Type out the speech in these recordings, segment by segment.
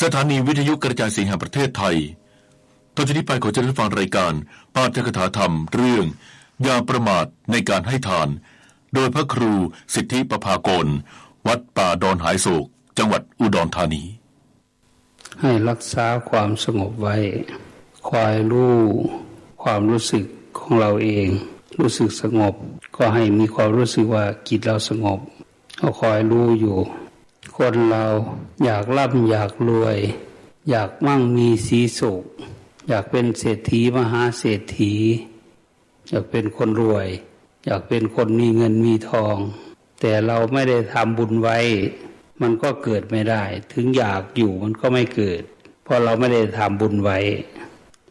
สถานีวิทยุกระจายเสียงแห่งประเทศไทยตอนนี้ไปขอเชิญฟังรายการปาฐกถาธรรมเรื่อง อย่าประมาทในการให้ทาน โดยพระครูสิทธิประภากร วัดป่าดอนหายโศก จังหวัดอุดรธานี ให้รักษาความสงบไว้คอยรู้ความรู้สึกของเราเอง รู้สึกสงบ ก็ให้มีความรู้สึกว่าจิตเราสงบก็คอยรู้อยู่ คนเราอยากร่ำอยากรวย อยากมั่งมีสีสุข อยากเป็นเศรษฐีมหาเศรษฐี อยากเป็นคนรวย อยากเป็นคนมีเงินมีทอง แต่เราไม่ได้ทำบุญไว้ มันก็เกิดไม่ได้ ถึงอยากอยู่มันก็ไม่เกิด เพราะเราไม่ได้ทำบุญไว้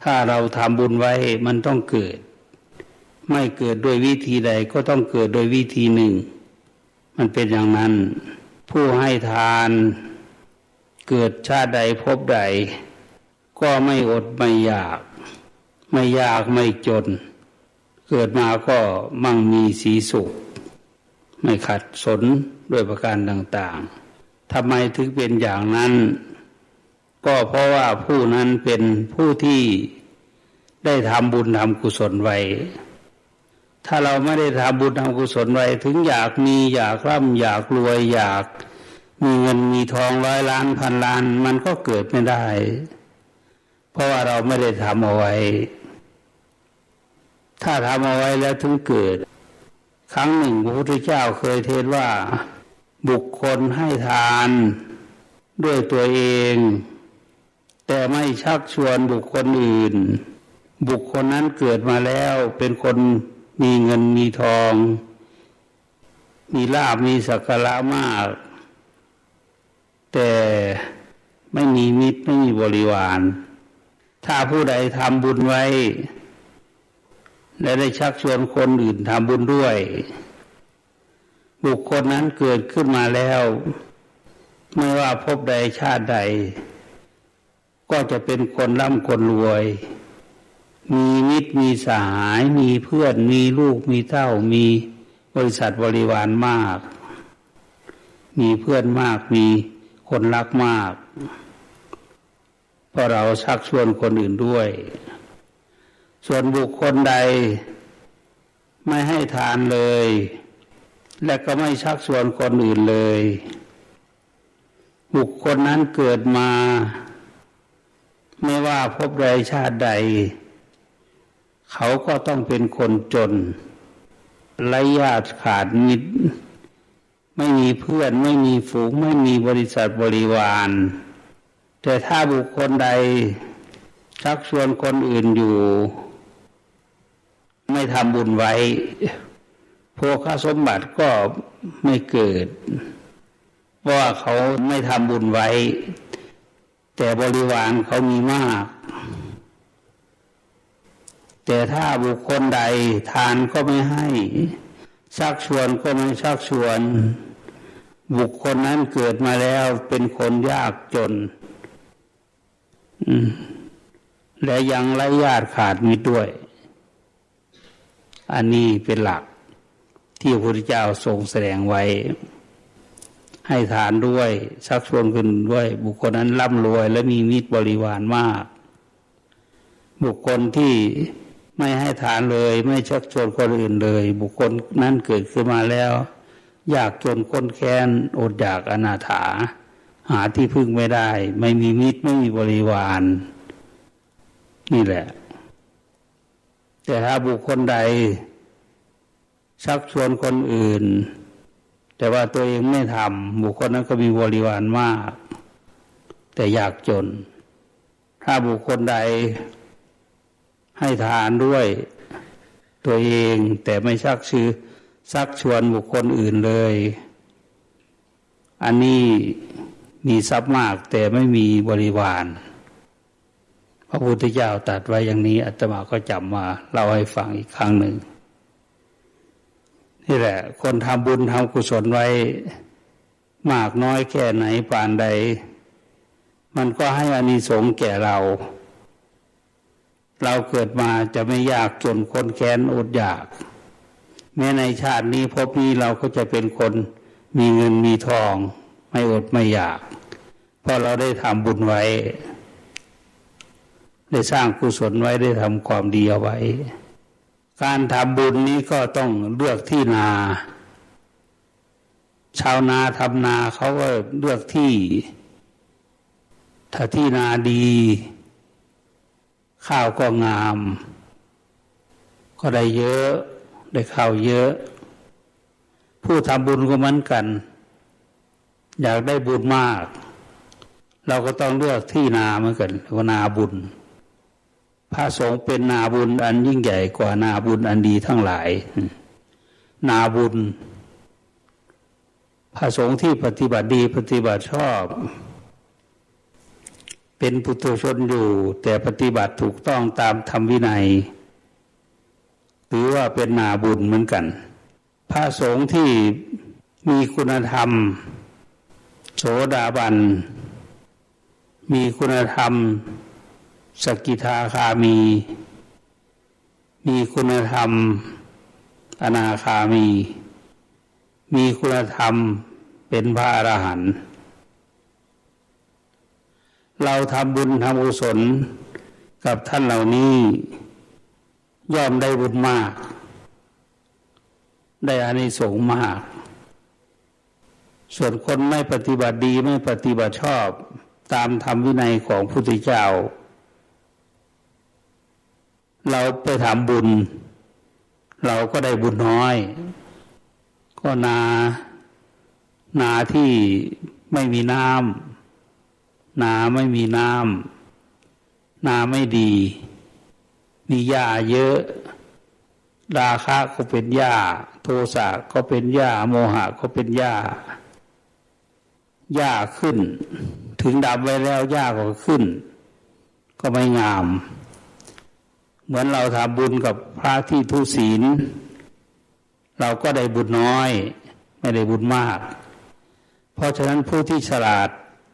ถ้าเราทำบุญไว้มันต้องเกิด ไม่เกิดด้วยวิธีใดก็ต้องเกิดโดยวิธีหนึ่ง มันเป็นอย่างนั้น ผู้ให้ทาน เกิดชาติใดพบใด ก็ไม่อดไม่อยาก ไม่ยากไม่จน เกิดมาก็มั่งมีสีสุข ไม่ขัดสนด้วยประการต่างๆทำไมถึงเป็นอย่างนั้น ก็เพราะว่าผู้นั้นเป็นผู้ที่ได้ทำบุญทำกุศลไว้ ถ้าเราไม่ได้ทำบุญทำกุศลไว้ ถึงอยากมีอยากร่ำอยากรวยอยาก มีเงินมีทองร้อยล้านพันล้าน มันก็เกิดไม่ได้ เพราะว่าเราไม่ได้ทำเอาไว้ ถ้าทำเอาไว้แล้วถึงเกิด ครั้งหนึ่งพระพุทธเจ้าเคยเทศว่า บุคคลให้ทานด้วยตัวเอง แต่ไม่ชักชวนบุคคลอื่น บุคคลนั้นเกิดมาแล้วเป็นคนมีเงินมีทอง มีลาบมีสักการะมาก แต่ไม่มีมิตรไม่มีบริวาร ถ้าผู้ใดทำบุญไว้ และได้ชักชวนคนอื่นทำบุญด้วย บุคคลนั้นเกิดขึ้นมาแล้ว ไม่ว่าพบใดชาติใด ก็จะเป็นคนร่ำคนรวย มีมิตรมีสหาย มีเพื่อนมีลูกมีเต้ามีบริษัทบริวารมาก มีเพื่อนมากมี คนรักมากเพราะเราชักชวนคนอื่นด้วย ส่วนบุคคลใด ไม่ให้ทานเลย และก็ไม่ชักชวนคนอื่นเลย บุคคลนั้นเกิดมา ไม่ว่าพบใดชาติใด เขาก็ต้องเป็นคนจนไร้ญาติขาดมิตร ไม่มีเพื่อน ไม่มีฝูง ไม่มีบริษัทบริวาร แต่ถ้าบุคคลใดชักชวนคนอื่นอยู่ ไม่ทำบุญไว้ โภคสมบัติก็ไม่เกิด เพราะว่าเขาไม่ทำบุญไว้ แต่บริวารเขามีมาก แต่ถ้าบุคคลใดทานก็ไม่ให้ชักชวนก็ไม่ชักชวน บุคคลนั้นเกิดมาแล้วเป็นคนยากจน และยังไร้ญาติขาดมิตรด้วย อันนี้เป็นหลักที่พระพุทธเจ้าทรงแสดงไว้ ให้ทานด้วยชักชวนคนด้วย บุคคลนั้นร่ำรวย และมีมิตรบริวารมาก บุคคลที่ไม่ให้ทานเลย ไม่ชักชวนคนอื่นเลย บุคคลนั้นเกิดขึ้นมาแล้ว ยากจนคนแค้นอดอยากอนาถา หาที่พึ่งไม่ได้ ไม่มีมิตรไม่มีบริวาร นี่แหละ แต่ถ้าบุคคลใด ชักชวนคนอื่น แต่ว่าตัวเองไม่ทำบุคคลนั้นก็มีบริวารมาก แต่อยากจน ถ้าบุคคลใด ให้ทานด้วย ตัวเองแต่ไม่ชักชื่อ ชักชวนบุคคลอื่นเลย อันนี้มีทรัพย์มากแต่ไม่มีบริวาร พระพุทธเจ้าตรัสไว้อย่างนี้อาตมาก็จำมาเล่าให้ฟังอีกครั้งหนึ่ง นี่แหละ คนทำบุญทำกุศลไว้ มากน้อยแค่ไหนปานใด มันก็ให้อานิสงส์แก่เรา เราเกิดมาจะไม่ยากจนคนแค้นอดอยาก แม้ในชาตินี้พบนี้เราก็จะเป็นคนมีเงินมีทอง ไม่อดไม่อยาก เพราะเราได้ทำบุญไว้ ได้สร้างกุศลไว้ได้ทำความดีเอาไว้ การทำบุญนี้ก็ต้องเลือกที่นา ชาวนาทำนาเขาก็เลือกที่ ถ้าที่นาดี ข้าวก็งาม ก็ได้เยอะ ได้ข้าวเยอะ ผู้ทำบุญก็เหมือนกัน อยากได้บุญมาก เราก็ต้องเลือกที่นาเหมือนกันว่านาบุญ พระสงฆ์เป็นนาบุญอันยิ่งใหญ่กว่านาบุญอันดีทั้งหลาย นาบุญพระสงฆ์ที่ปฏิบัติดีปฏิบัติชอบ เป็นปุถุชนอยู่ แต่ปฏิบัติถูกต้องตามธรรมวินัย หรือว่าเป็นนาบุญเหมือนกัน พระสงฆ์ที่มีคุณธรรม โสดาบัน มีคุณธรรมสกกิทาคามี มีคุณธรรม อนาคามี มีคุณธรรมเป็นพระอรหันต์เราทำบุญทำกุศลกับท่านเหล่านี้ ย่อมได้บุญมาก ได้อานิสงส์มาก ส่วนคนไม่ปฏิบัติดีไม่ปฏิบัติชอบ ตามธรรมวินัยของพุทธเจ้า เราไปทำบุญ เราก็ได้บุญน้อย ก็นา นาที่ไม่มีน้ำนาไม่มีน้ำนาไม่ดี มีหญ้าเยอะ ราคะก็เป็นหญ้า โทสะก็เป็นหญ้า โมหะก็เป็นหญ้าหญ้าขึ้น ถึงดับไว้แล้วหญ้าก็ขึ้น ก็ไม่งาม เหมือนเราทำบุญกับพระที่ทุศีล เราก็ได้บุญน้อย ไม่ได้บุญมาก เพราะฉะนั้นผู้ที่ฉลาด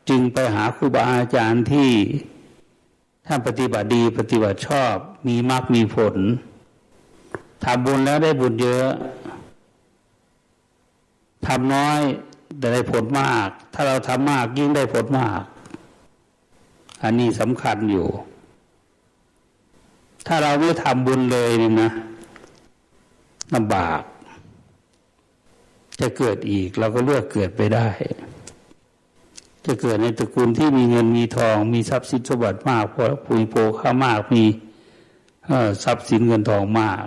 จึงไปหาครูบาอาจารย์ที่ท่านปฏิบัติดีปฏิบัติชอบ มีมรรคมีผลทำบุญแล้วได้บุญเยอะทำน้อยแต่ได้ผลมาก ถ้าเราทำมากยิ่งได้ผลมาก อันนี้สำคัญอยู่ ถ้าเราไม่ทำบุญเลยนี่นะลำบาก จะเกิดอีกเราก็เลือกเกิดไปได้ จะเกิดในตระกูลที่มีเงินมีทอง มีทรัพย์สินสมบัติมากพอปุยโปข้ามากมี ทรัพย์สินเงินทองมาก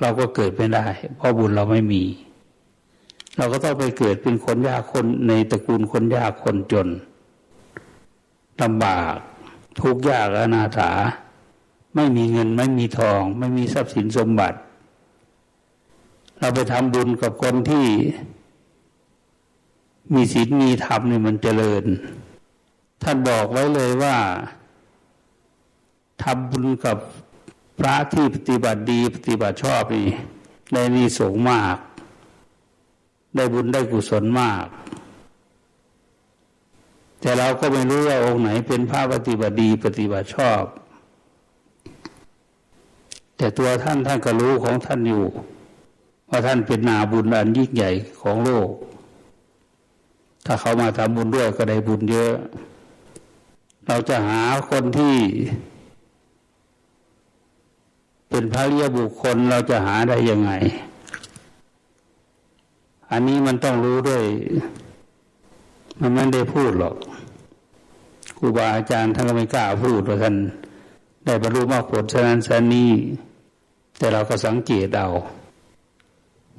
เราก็เกิดไม่ได้ เพราะบุญเราไม่มี เราก็ต้องไปเกิดเป็นคนยากคนในตระกูลคนยากคนจนลำบาก ทุกข์ยากอนาถา ไม่มีเงินไม่มีทอง ไม่มีทรัพย์สินสมบัติ เราไปทำบุญกับคนที่ มีศีลมีธรรมนี่มันเจริญ ท่านบอกไว้เลยว่าทำบุญกับ พระที่ปฏิบัติดีปฏิบัติชอบนี่ได้นิสงมาก ได้บุญได้กุศลมาก แต่เราก็ไม่รู้ว่าองค์ไหนเป็นพระปฏิบัติดีปฏิบัติชอบ แต่ตัวท่านท่านก็รู้ของท่านอยู่ว่าท่านเป็นนาบุญอันยิ่งใหญ่ของโลก ถ้าเขามาทำบุญด้วยก็ได้บุญเยอะ เราจะหาคนที่ เป็นพระเรียบุคคลเราจะหาได้ยังไง อันนี้มันต้องรู้ด้วย มันไม่ได้พูดหรอกครูบาอาจารย์ท่านก็ไม่กล้าพูดว่าท่านได้บรรลุมรรคผลฉะนั้นฉะนี้แต่เราก็สังเกตเอา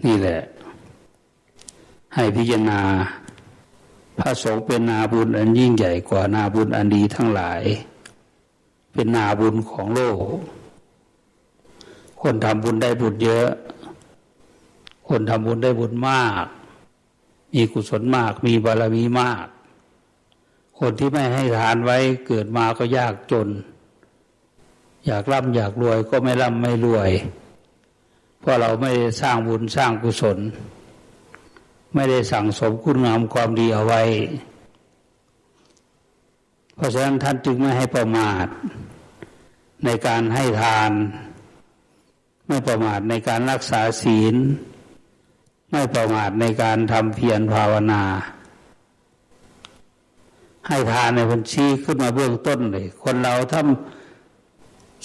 นี่แหละ ให้พิจารณาพระสงฆ์เป็นนาบุญอันยิ่งใหญ่กว่านาบุญอันดีทั้งหลาย เป็นนาบุญของโลก คนทำบุญได้บุญเยอะ คนทำบุญได้บุญมาก มีกุศลมาก มีบารมีมาก คนที่ไม่ให้ทานไว้เกิดมาก็ยากจน อยากร่ำอยากรวยก็ไม่ร่ำไม่รวย เพราะเราไม่ได้สร้างบุญสร้างกุศล ไม่ได้สั่งสมคุณงามความดีเอาไว้ เพราะฉะนั้นท่านจึงไม่ให้ประมาทในการให้ทาน ไม่ประมาทในการรักษาศีล ไม่ประมาทในการทำเพียรภาวนา ให้ทานในบัญชีขึ้นมาเบื้องต้นเลย คนเราถ้า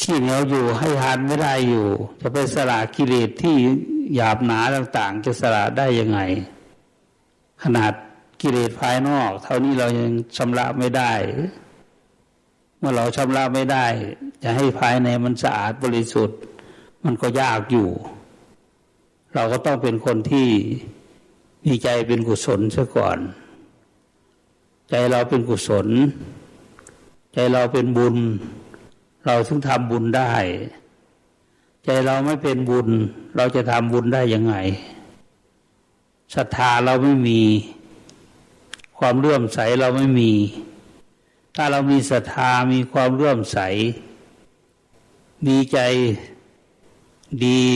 ขี้เหนียวอยู่ให้ทานไม่ได้อยู่ จะไปสละกิเลสที่หยาบหนาต่าง ๆ จะสละได้ยังไง ขนาดกิเลสภายนอก เท่านี้เรายังชำระไม่ได้ เมื่อเราชำระไม่ได้ จะให้ภายในมันสะอาดบริสุทธิ์ มันก็ยากอยู่ เราก็ต้องเป็นคนที่มีใจเป็นกุศลซะก่อน ใจเราเป็นกุศล ใจเราเป็นบุญ เราถึงทำบุญได้ ใจเราไม่เป็นบุญ เราจะทำบุญได้ยังไงศรัทธาเราไม่มี ความเลื่อมใสเราไม่มี ถ้าเรามีศรัทธามีความเลื่อมใส มีใจ ดี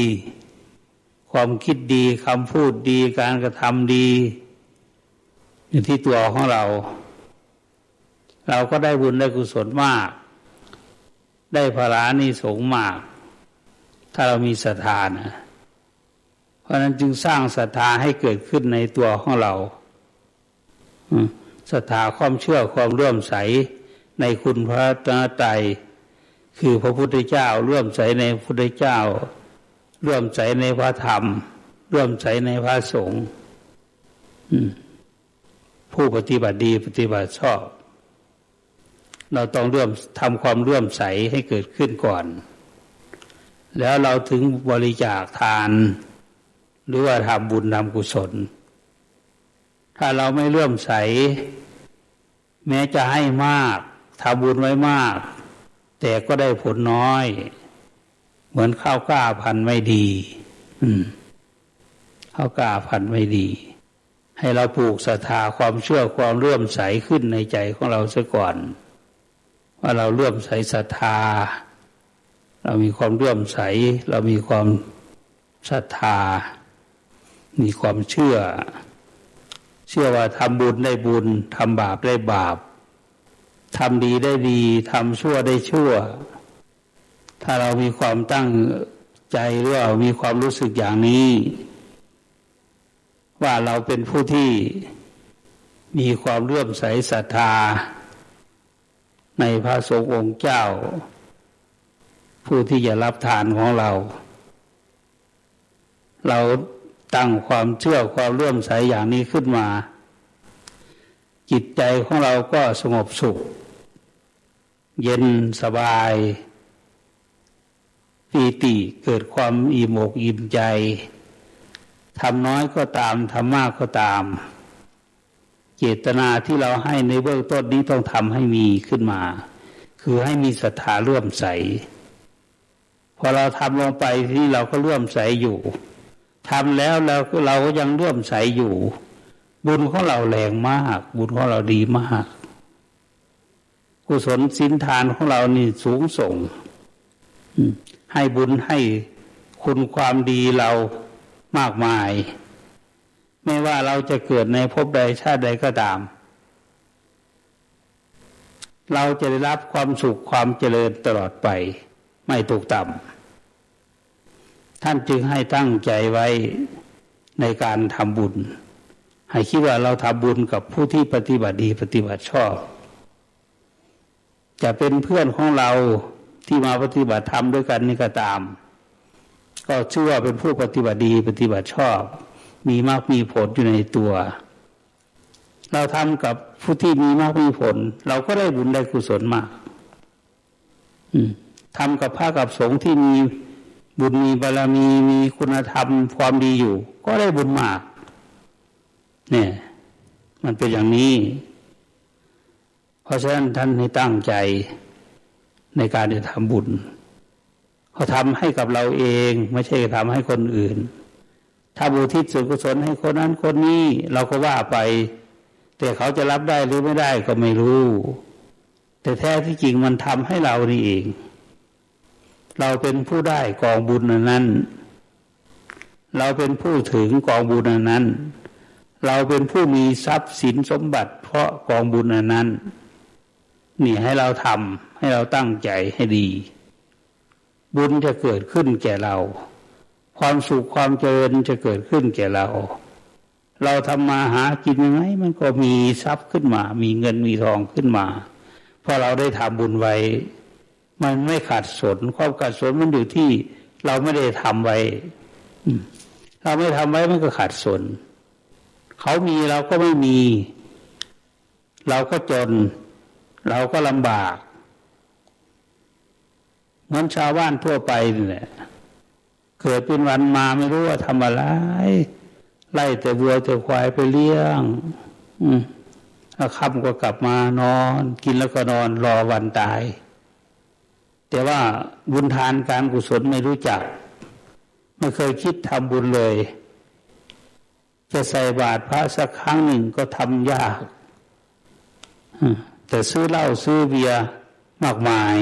ความคิดดีคำพูดดีการกระทำดีอยู่ที่ตัวของเรา เราก็ได้บุญได้กุศลมาก ได้ภารานิสงมาก ถ้าเรามีศรัทธานะเพราะนั้นจึงสร้างศรัทธาให้เกิดขึ้นในตัวของเราศรัทธาความเชื่อความเลื่อมใสในคุณพระตนตรัยคือพระพุทธเจ้าเลื่อมใสในพระพุทธเจ้า เลื่อมใสในพระธรรมเลื่อมใสในพระสงฆ์ผู้ปฏิบัติดีปฏิบัติชอบ เราต้องเลื่อมทำความเลื่อมใสให้เกิดขึ้นก่อน แล้วเราถึงบริจาคทาน หรือว่าทำบุญทำกุศล ถ้าเราไม่เลื่อมใส แม้จะให้มากทำบุญไว้มาก แต่ก็ได้ผลน้อย เหมือนข้าวกล้าพันไม่ดี อืมข้าวกล้าพันไม่ดี ให้เราปลูกศรัทธาความเชื่อความเลื่อมใสขึ้นในใจของเราซะก่อน ว่าเราเลื่อมใสศรัทธา เรามีความเลื่อมใส เรามีความศรัทธา มีความเชื่อ เชื่อว่าทำบุญได้บุญทำบาปได้บาปทำดีได้ดีทำชั่วได้ชั่ว ถ้าเรามีความตั้งใจหรือว่ามีความรู้สึกอย่างนี้ ว่าเราเป็นผู้ที่มีความเลื่อมใสศรัทธา ในพระสงฆ์องค์เจ้า ผู้ที่จะรับทานของเรา เราตั้งความเชื่อความเลื่อมใสอย่างนี้ขึ้นมา จิตใจของเราก็สงบสุข เย็นสบาย ปีติเกิดความอิ่มอกอิ่มใจทำน้อยก็ตามทำมากก็ตาม เจตนาที่เราให้ในเบื้องต้นนี้ต้องทำให้มีขึ้นมา คือให้มีศรัทธาเลื่อมใส พอเราทำลงไปที่เราก็เลื่อมใสอยู่ทำแล้วเราเราก็ยังเลื่อมใสอยู่ บุญของเราแรงมาก บุญของเราดีมาก กุศลสินทานของเรานี่สูงส่ง ให้บุญให้คุณความดีเรามากมาย ไม่ว่าเราจะเกิดในภพใดชาติใดก็ตาม เราจะได้รับความสุขความเจริญตลอดไป ไม่ตกต่ำท่านจึงให้ตั้งใจไว้ในการทำบุญ ให้คิดว่าเราทำบุญกับผู้ที่ปฏิบัติดีปฏิบัติชอบ จะเป็นเพื่อนของเรา ที่มาปฏิบัติธรรมด้วยกันนี่ก็ตาม ก็ชื่อว่าเป็นผู้ปฏิบัติดีปฏิบัติชอบ มีมากมีผลอยู่ในตัว เราทำกับผู้ที่มีมากมีผล เราก็ได้บุญได้กุศลมากทำกับพระกับสงฆ์ที่มีบุญมีบารมีมีคุณธรรมความดีอยู่ ก็ได้บุญมาก เนี่ย มันเป็นอย่างนี้ เพราะฉะนั้นท่านให้ตั้งใจ ในการจะทำบุญเขาทำให้กับเราเอง ไม่ใช่ทำให้คนอื่น ถ้าบุทิศส่วนกุศลให้คนนั้นคนนี้เราก็ว่าไป แต่เขาจะรับได้หรือไม่ได้ก็ไม่รู้ แต่แท้ที่จริงมันทำให้เรานี่เอง เราเป็นผู้ได้กองบุญนั้น เราเป็นผู้ถึงกองบุญนั้น เราเป็นผู้มีทรัพย์สินสมบัติเพราะกองบุญนั้น นี่ให้เราทำให้เราตั้งใจให้ดี บุญจะเกิดขึ้นแก่เรา ความสุขความเจริญจะเกิดขึ้นแก่เรา เราทำมาหากินยังไงมันก็มีทรัพย์ขึ้นมา มีเงินมีทองขึ้นมา เพราะเราได้ทำบุญไว้ มันไม่ขาดสนความขาดสนมันอยู่ที่เราไม่ได้ทำไว้เราไม่ทำไว้มันก็ขาดสน เขามีเราก็ไม่มี เราก็จน เราก็ลำบาก เหมือนชาวบ้านทั่วไปนี่แหละเกิดเป็นวันมาไม่รู้ว่าทำอะไร ไล่แต่วัวแต่ควายไปเลี้ยง อืมถ้าค่ำก็กลับมานอน กินแล้วก็นอนรอวันตาย แต่ว่าบุญทานการกุศลไม่รู้จัก ไม่เคยคิดทำบุญเลย จะใส่บาตรพระสักครั้งหนึ่งก็ทำยาก อืม แต่ซื้อเหล้าซื้อเบียร์มากมาย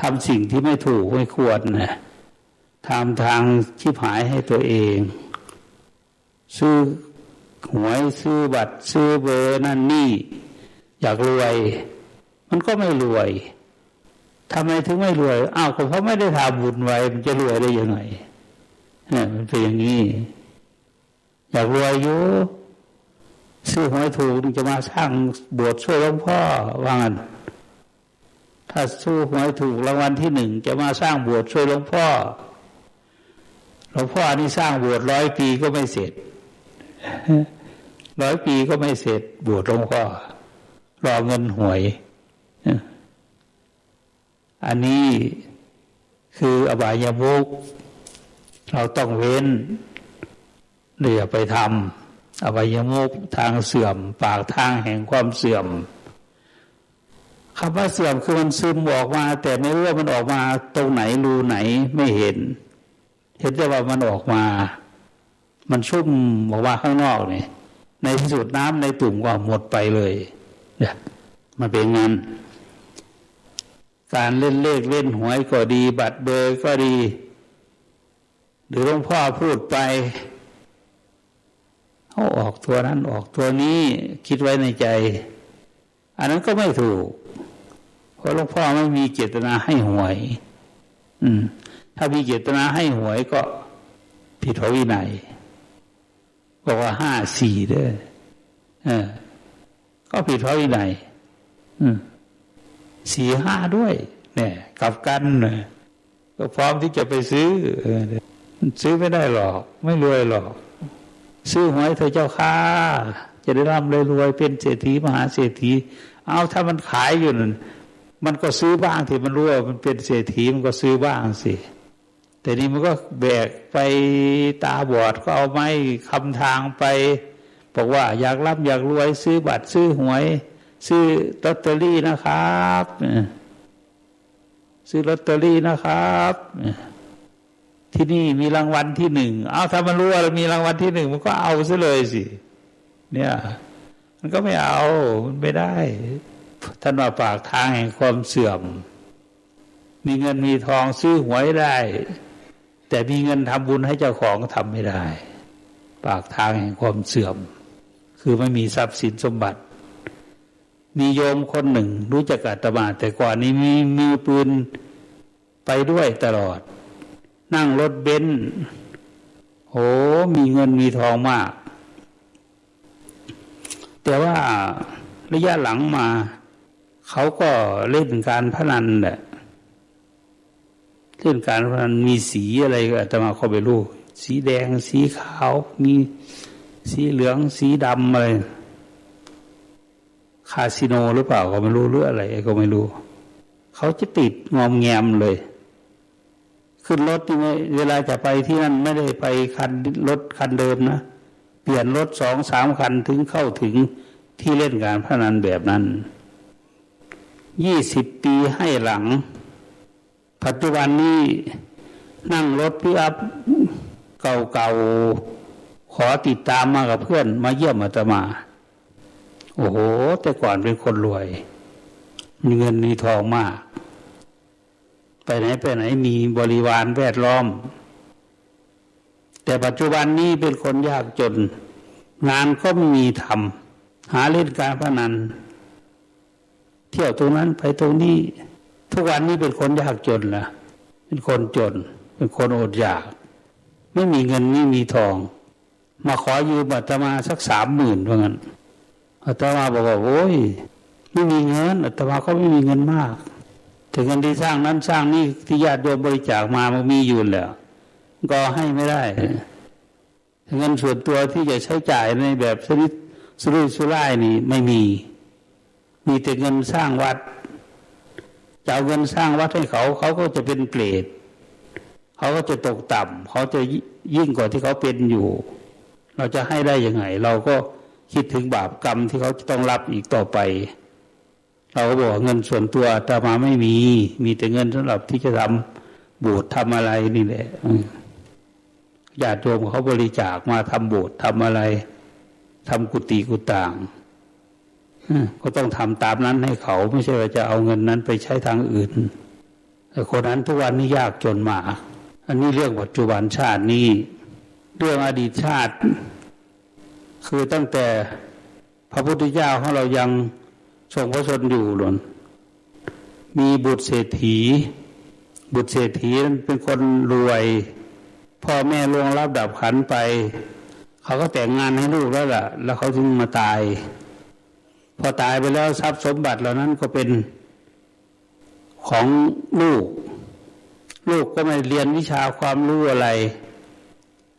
ทำสิ่งที่ไม่ถูกไม่ควรนะทำทางชิบหายให้ตัวเอง ซื้อหวยซื้อบัตร ซื้อเบอร์นั่นนี่ อยากรวย มันก็ไม่รวยทำไมถึงไม่รวยอ้าวก็เพราะไม่ได้ทำบุญไว้ มันจะรวยได้ยังไงเนี่ยมันเป็นอย่างนี้ อยากรวยอยู่ ซื้อหวยถูกจะมาสร้างบสถ์ช่วยหลวงพ่อว่างั้นถ้าสู้อหวยถูกรางวัลที่หนึ่งจะมาสร้างบสถ์ช่วยหลวงพ่อหลวงพ่อนี่สร้างบสถ์ร้อยปีก็ไม่เสร็จร้อยปีก็ไม่เสร็จบวชหลวงพ่อรอเงินหวยอันนี้คืออบายมุกเราต้องเว้นเรือไปทำ อบายมุกทางเสื่อม ปากทางแห่งความเสื่อมคำว่าเสื่อมคือมันซึมออกมา แต่ไม่รู้ว่ามันออกมาตรงไหนรูไหนไม่เห็น เห็นแต่ว่ามันออกมา มันชุ่มออกมาข้างนอกเนี่ยในที่สุดน้ำในตุ่มก็หมดไปเลยเนี่ยมันเป็นงั้นการเล่นเลขเล่นหวยก็ดี บัตรเบอร์ก็ดี หรือหลวงพ่อพูดไป เขาออกตัวนั้นออกตัวนี้คิดไว้ในใจ อันนั้นก็ไม่ถูก เพราะหลวงพ่อไม่มีเจตนาให้หวย อืม ถ้ามีเจตนาให้หวยก็ผิดพระวินัยบอกว่าห้าสี่เด้อเออ ก็ผิดพระวินัยอืมสี่ห้าด้วย เนี่ยกลับกันก็พร้อมที่จะไปซื้อซื้อไม่ได้หรอก ไม่รวยหรอก ซื้อหวยเธอเจ้าค่าจะได้ร่ำเลยรวยเป็นเศรษฐีมหาเศรษฐี เอาถ้ามันขายอยู่นั่นมันก็ซื้อบ้างที่มันรู้ว่ามันเป็นเศรษฐีมันก็ซื้อบ้างสิแต่นี่มันก็แบกไปตาบอดก็เอาไม้คำทางไปบอกว่าอยากร่ำอยากรวยซื้อบัตรซื้อหวย ซื้อลอตเตอรี่นะครับ ซื้อลอตเตอรี่นะครับ ที่นี่มีรางวัลที่หนึ่งเอาถ้ามันรู้ว่ามีรางวัลที่หนึ่งมันก็เอาซะเลยสิ เนี่ย มันก็ไม่เอา มันไม่ได้ ท่านว่าปากทางแห่งความเสื่อม มีเงินมีทองซื้อหวยได้ แต่มีเงินทำบุญให้เจ้าของทำไม่ได้ ปากทางแห่งความเสื่อม คือไม่มีทรัพย์สินสมบัติ มีโยมคนหนึ่ง รู้จักอาตมาแต่ก่อนนี้มีมีปืนไปด้วยตลอด นั่งรถเบนซ์โหมีเงินมีทองมาก แต่ว่าระยะหลังมา เขาก็เล่นการพนันแหละเล่นการพนันมีสีอะไรก็อาตมาเขาไปรู้ สีแดงสีขาว มีสีเหลืองสีดำอะไรคาสิโนหรือเปล่าก็ไม่รู้หรืออะไรก็ไม่รู้ เขาจะติดงอมแงมเลย ขึ้นรถยังไงเวลาจะไปที่นั่นไม่ได้ไปคันรถคันเดิมนะ เปลี่ยนรถสองสามคันถึงเข้าถึงที่เล่นการพนันแบบนั้นยี่สิบปีให้หลัง ปัจจุบันนี้นั่งรถพิอัพเก่าๆ ขอติดตามมากับเพื่อนมาเยี่ยมอาตมา โอ้โห แต่ก่อนเป็นคนรวย มีเงินมีทองมาก ไปไหนไปไหนมีบริวารแวดล้อม แต่ปัจจุบันนี้เป็นคนยากจน งานก็ไม่มีทำหาเล่นการพนัน เที่ยวตรงนั้นไปตรงนี้ ทุกวันนี้เป็นคนยากจนละเป็นคนจน เป็นคนอดอยาก ไม่มีเงินไม่มีทอง มาขอยืมอาตมาสักสามหมื่นว่างั้นอาตมาบอกว่าโอ้ยไม่มีเงินอาตมาก็ไม่มีเงินมาก ถึงเงินที่สร้างนั้นสร้างนี่ที่ญาติโยมบริจาคมามันมีอยู่แล้วก็ให้ไม่ได้เงินส่วนตัวที่จะใช้จ่ายในแบบชนิดสุรุ่ยสุร่ายนี่ไม่มี มีแต่เงินสร้างวัดจะเอาเงินสร้างวัดให้เขา เขาก็จะเป็นเปรตเขาก็จะตกต่ำเขาจะยิ่งกว่าที่เขาเป็นอยู่ เราจะให้ได้ยังไง เราก็คิดถึงบาปกรรมที่เขาจะต้องรับอีกต่อไป เราก็บอกเงินส่วนตัวอามาไม่มี มีแต่เงินสำหรับที่จะทำโบสถ์ทำอะไรนี่แหละญาติโยมเขาบริจาคมาทำโบสถ์ทำอะไรทำกุฏิกุต่างก็ต้องทำตามนั้นให้เขาไม่ใช่ว่าจะเอาเงินนั้นไปใช้ทางอื่นแต่คนนั้นทุกวันนี้ยากจนมากอันนี้เรื่องปัจจุบันชาตินี้เรื่องอดีตชาติ คือตั้งแต่พระพุทธเจ้าของเรายัง ทรงพระชนอยู่หลนมีบุตรเศรษฐี บุตรเศรษฐีนั้นเป็นคนรวย พ่อแม่ล่วงรับดับขันไป เขาก็แต่งงานให้ลูกแล้วล่ะ แล้วเขาถึงมาตาย พอตายไปแล้วทรัพย์สมบัติเหล่านั้นก็เป็นของลูก ลูกก็ไม่เรียนวิชาความรู้อะไร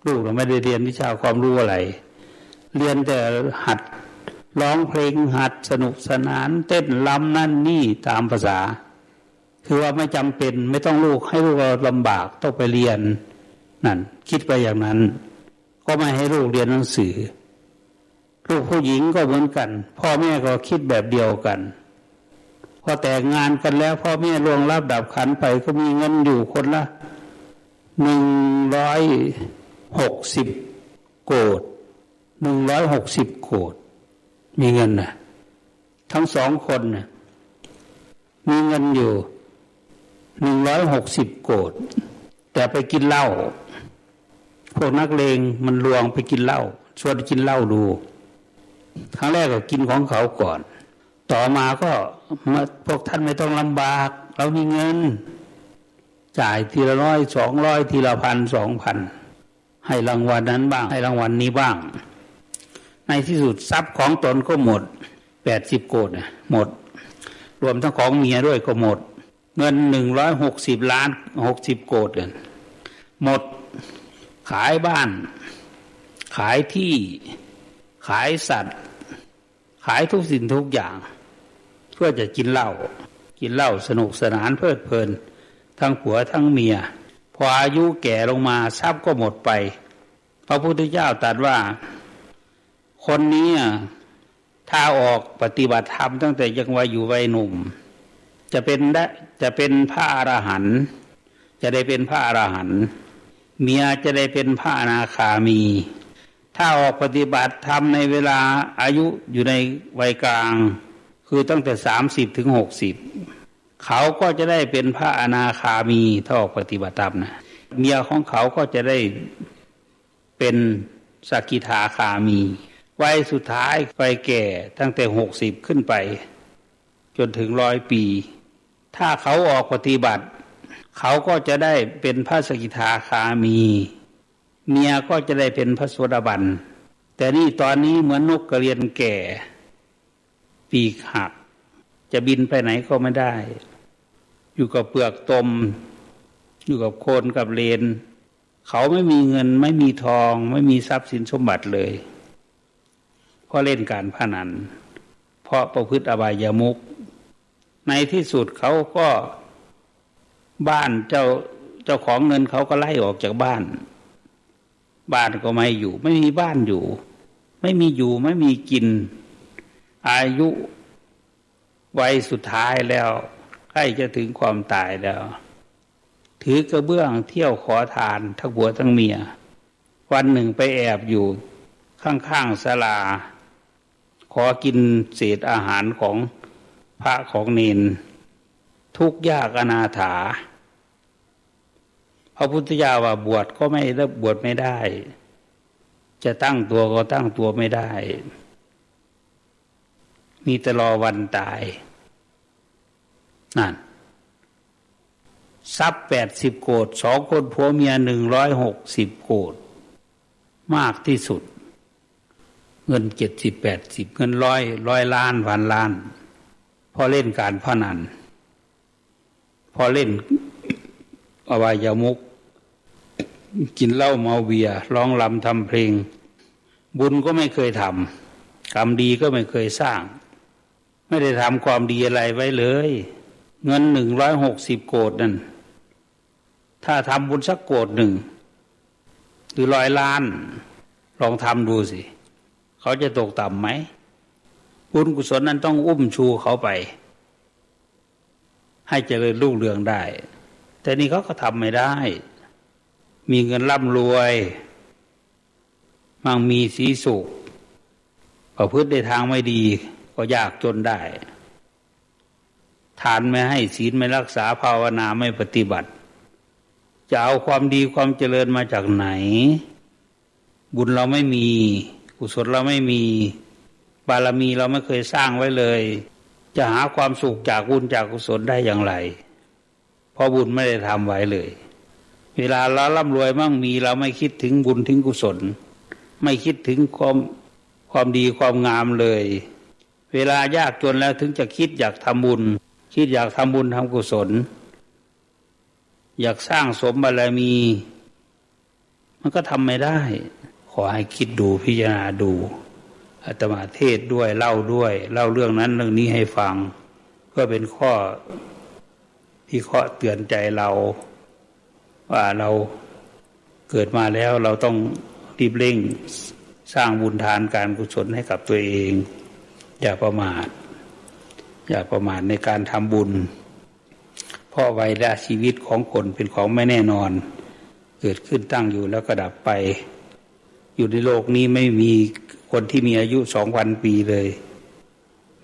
ลูกเราไม่ได้เรียนวิชาความรู้อะไร เรียนแต่หัด ร้องเพลงหัดสนุกสนาน เต้นลำนั่นนี่ตามภาษา คือว่าไม่จำเป็นไม่ต้องลูกให้ลูกเราลำบากต้องไปเรียนนั่นคิดไปอย่างนั้น ก็ไม่ให้ลูกเรียนหนังสือ ลูกผู้หญิงก็เหมือนกัน พ่อแม่ก็คิดแบบเดียวกันพอแต่งงานกันแล้วพ่อแม่ล่วงรับดับขันไปก็มีเงินอยู่คนละหนึ่งร้อยหกสิบโกดหนึ่งร้อยหกสิบโกด มีเงินนะทั้งสองคนนะมีเงินอยู่หนึ่งร้อยหกสิบโกดแต่ไปกินเหล้าพวกนักเลงมันลวงไปกินเหล้าชวนกินเหล้าดู ครั้งแรกก็กินของเขาก่อน ต่อมาก็มาพวกท่านไม่ต้องลำบาก เรามีเงิน จ่ายทีละร้อยสองร้อยทีละพันสองพันให้รางวัลนั้นบ้าง ให้รางวัลนี้บ้าง ในที่สุดทรัพย์ของตนก็หมดแปดสิบโกดหมด รวมทั้งของเมียด้วยก็หมด เงินหนึ่งร้อยหกสิบล้านหกสิบโกดเนหมดขายบ้าน ขายที่ขายสัตว์ ขายทุกสิ่งทุกอย่าง เพื่อจะกินเหล้ากินเหล้าสนุกสนานเพลิดเพลิน ทั้งผัวทั้งเมีย พออายุแก่ลงมาทรัพย์ก็หมดไป พระพุทธเจ้าตรัสว่า คนนี้อะถ้าออกปฏิบัติธรรมตั้งแต่ยังวัยอยู่วัยหนุ่ม จะเป็นได้จะเป็นพระอรหันต์จะได้เป็นพระอรหันต์เมียจะได้เป็นพระอนาคามี ถ้าออกปฏิบัติธรรมในเวลาอายุอยู่ในวัยกลาง คือตั้งแต่สามสิบถึงหกสิบเขาก็จะได้เป็นพระอนาคามีถ้าออกปฏิบัติธรรมนะเมียของเขาก็จะได้เป็นสกกิทาคามี วัยสุดท้ายไปแก่ตั้งแต่หกสิบขึ้นไป จนถึงร้อยปี ถ้าเขาออกปฏิบัติ เขาก็จะได้เป็นพระสกิทาคามี เมียก็จะได้เป็นพระโสดาบัน แต่นี่ตอนนี้เหมือนนกกระเรียนแก่ ปีกหัก จะบินไปไหนก็ไม่ได้ อยู่กับเปลือกตม อยู่กับโคนกับเลน เขาไม่มีเงินไม่มีทอง ไม่มีทรัพย์สินสมบัติเลย เพราะเล่นการพนัน เพราะประพฤติอบายามุกในที่สุดเขาก็บ้านเจ้าเจ้าของเงินเขาก็ไล่ออกจากบ้าน บ้านก็ไม่อยู่ ไม่มีบ้านอยู่ ไม่มีอยู่ไม่มีกิน อายุวัยสุดท้ายแล้วใกล้จะถึงความตายแล้ว ถือกระเบื้องเที่ยวขอทานทั้งผัวทั้งเมีย วันหนึ่งไปแอบอยู่ข้างๆศาลา ขอกินเศษอาหารของพระของเนน ทุกยากอนาถา พระพุทธเจ้าว่าบวชก็ไม่ได้บวชไม่ได้ จะตั้งตัวก็ตั้งตัวไม่ได้ มีแต่รอวันตายนั่นทรัพย์แปดสิบโกดสองคนผัวเมียหนึ่งร้อยหกสิบโกดมากที่สุด เงินเจ็ดสิบแปดสิบเงินร้อยร้อยล้านพันล้านพอเล่นการพนันพอเล่นอวัยมุก กินเหล้าเมาเบียร์ร้องรำทำเพลง บุญก็ไม่เคยทำกรรมดีก็ไม่เคยสร้าง ไม่ได้ทำความดีอะไรไว้เลย เงินหนึ่งร้อยหกสิบโกดนั่นถ้าทำบุญสักโกดหนึ่งหรือร้อยล้าน ลองทำดูสิ เขาจะตกต่ำไหมบุญกุศลนั้นต้องอุ้มชูเขาไป ให้เจริญรุ่งเรืองได้ แต่นี่เขาก็ทำไม่ได้ มีเงินร่ำรวยมั่งมีสีสุขประพฤติในทางไม่ดีก็ยากจนได้ ทานไม่ให้ศีลไม่รักษาภาวนาไม่ปฏิบัติ จะเอาความดีความเจริญมาจากไหน บุญเราไม่มี กุศลเราไม่มี บารมีเราไม่เคยสร้างไว้เลย จะหาความสุขจากบุญจากกุศลได้อย่างไร เพราะบุญไม่ได้ทำไว้เลย เวลาเราร่ำรวยมั่งมีเราไม่คิดถึงบุญถึงกุศล ไม่คิดถึงความความดีความงามเลย เวลายากจนแล้วถึงจะคิดอยากทำบุญ คิดอยากทำบุญทำกุศล อยากสร้างสมบารมี มันก็ทำไม่ได้ ขอให้คิดดูพิจารณาดูอาตมาเทศด้วยเล่าด้วย เล่าเรื่องนั้นเรื่องนี้ให้ฟังเพื่อเป็นข้อที่เคราะเตือนใจเรา ว่าเราเกิดมาแล้วเราต้องรีบเร่งสร้างบุญทานการกุศลให้กับตัวเอง อย่าประมาท อย่าประมาทในการทำบุญ เพราะวัยและชีวิตของคนเป็นของไม่แน่นอน เกิดขึ้นตั้งอยู่แล้วก็ดับไป อยู่ในโลกนี้ไม่มีคนที่มีอายุสองพันปีเลย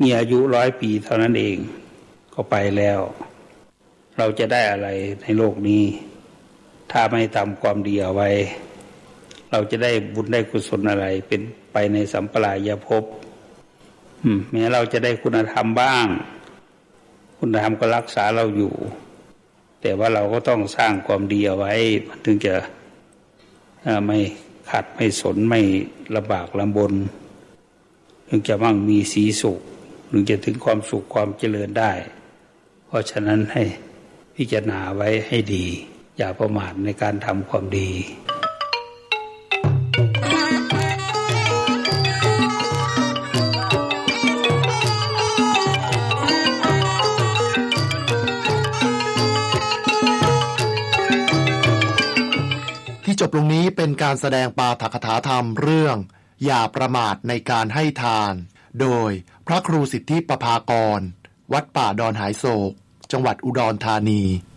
มีอายุร้อยปีเท่านั้นเอง ก็ไปแล้ว เราจะได้อะไรในโลกนี้ ถ้าไม่ทำความดีเอาไว้ เราจะได้บุญได้กุศลอะไร เป็นไปในสัมปรายภพอืมแม้เราจะได้คุณธรรมบ้าง คุณธรรมก็รักษาเราอยู่ แต่ว่าเราก็ต้องสร้างความดีเอาไว้ ถึงจะไม่ ขัดไม่สนไม่ลำบากลำบนถึงจะมั่งมีสีสุขถึงจะถึงความสุขความเจริญได้ เพราะฉะนั้นให้พิจารณาไว้ให้ดี อย่าประมาทในการทำความดี บลงนี้เป็นการแสดงปาฐกถาธรรมเรื่อง อย่าประมาทในการให้ทาน โดยพระครูสิทธิประภากร วัดป่าดอนหายโศก จังหวัดอุดรธานี「